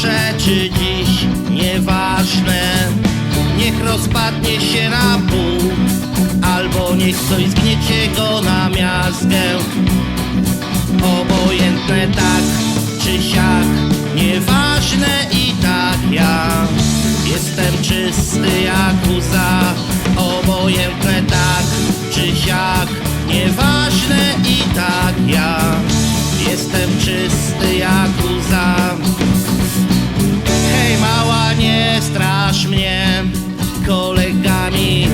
jutrze czy dziś, nieważne. Niech rozpadnie się na pół Albo niech coś zgniecie go na miazgę Obojętne tak czy siak Nieważne i tak ja. Jestem czysty jak łza. Obojętne tak czy siak Nieważne i tak ja. Jestem czysty jak łza. Strasz mnie kolegami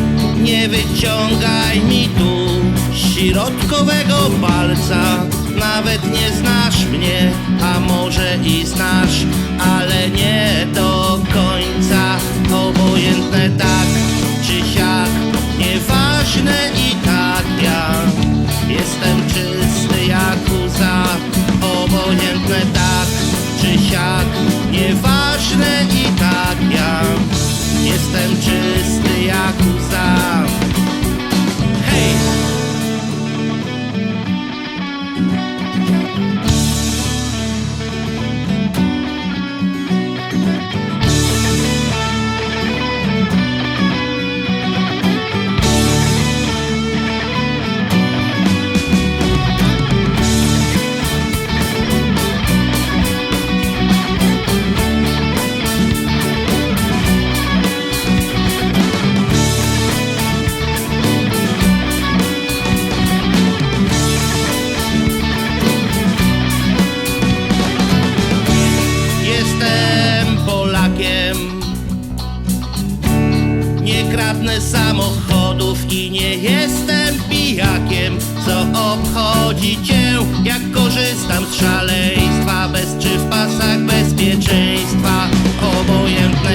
Nie wyciągaj mi tu środkowego palca. Nawet nie znasz mnie, a może i znasz Ale nie do końca. Obojętne tak czy siak Nieważne i tak ja Jestem czysty jak łza. Obojętne tak czy siak Nieważne i tak Jestem czysty jak łza Kradnę samochodów i nie jestem pijakiem. Co obchodzi cię, jak korzystam z szaleństwa Bez czy w pasach bezpieczeństwa? Obojętne